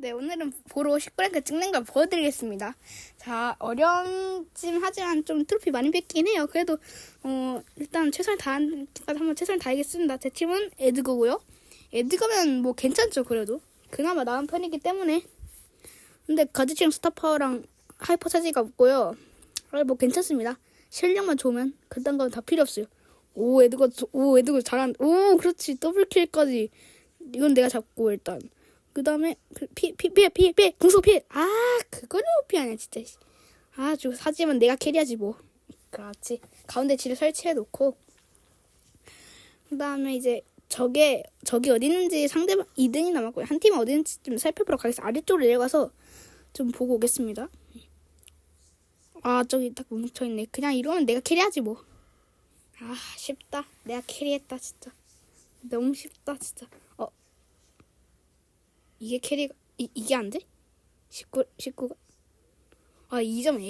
네, 오늘은 보로 19랭크 찍는 걸 보여드리겠습니다. 자, 어려움쯤 하지만 좀 트로피 많이 뺏긴 해요. 그래도, 어, 일단 최선을 다한, 한번 최선을 다하겠습니다. 제 팀은 에드거고요. 에드거면 뭐 괜찮죠, 그래도. 그나마 나은 편이기 때문에. 근데 가지치랑 스타파워랑 하이퍼 차지가 없고요. 아, 뭐 괜찮습니다. 실력만 좋으면 그딴 건 다 필요 없어요. 오, 에드거, 조- 오, 에드거 잘한, 오, 그렇지. 더블킬까지. 이건 내가 잡고, 일단. 그 다음에, 피, 피, 피해, 피해, 피해, 궁수 피해. 아, 그거를 못 피하냐, 진짜. 씨. 아, 주 하지만 내가 캐리하지, 뭐. 그렇지. 가운데 지를 설치해 놓고. 그 다음에 이제, 저게, 저기 어디 있는지 상대방 2등이 남았고요. 한 팀은 어디 있는지 좀 살펴보러 가겠습니다. 아래쪽으로 내려가서 좀 보고 오겠습니다. 아, 저기 딱 뭉쳐있네. 그냥 이러면 내가 캐리하지, 뭐. 아, 쉽다. 내가 캐리했다, 진짜. 너무 쉽다, 진짜. 어. 이게 캐리가, 이, 이게 안 돼? 19, 19가? 아, 2점